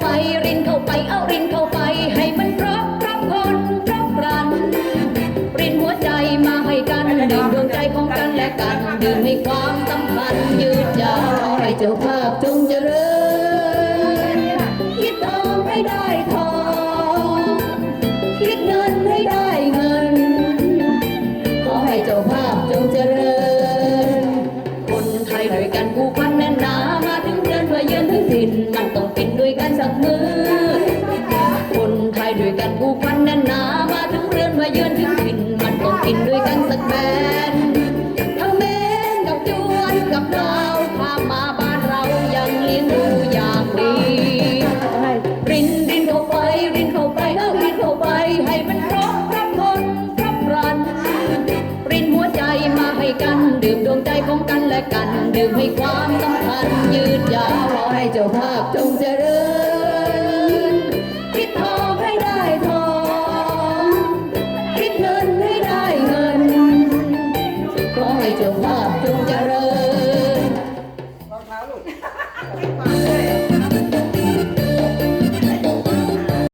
ไป รินเข้าไป เอารินเข้าไป ให้มันครบครบคนครบครัน รินหัวใจมาให้กันดื่มดวงใจของกันและกันดื่มให้ความสัมพันธ์ยืดยาวให้เจ้าภาพจงเจริญคิดทองให้ได้ทองคิดเงินให้ได้เงิน ขอให้เจ้าภาพจงเจริญ คนไทยด้วยกันกู้ ดินมันต้องเป็นด้วยกันสักมือ คนไทยด้วยกันผูกพันนันหนามาถึงเรือนมาเยือนถึงถิ่นมันต้องกินด้วยกันสักแบนทั้งเมนกับจวนกับดาวพามาบ้า ดื่มดวงใจของกันและกัน ดื่มให้ความสัมพันธ์ยืดยาวขให้เจ้าภาพจงเจริญคิดทองให้ได้ทองคิดเงินให้ได้เงินขอให้เจ้าภาพจงเจริญ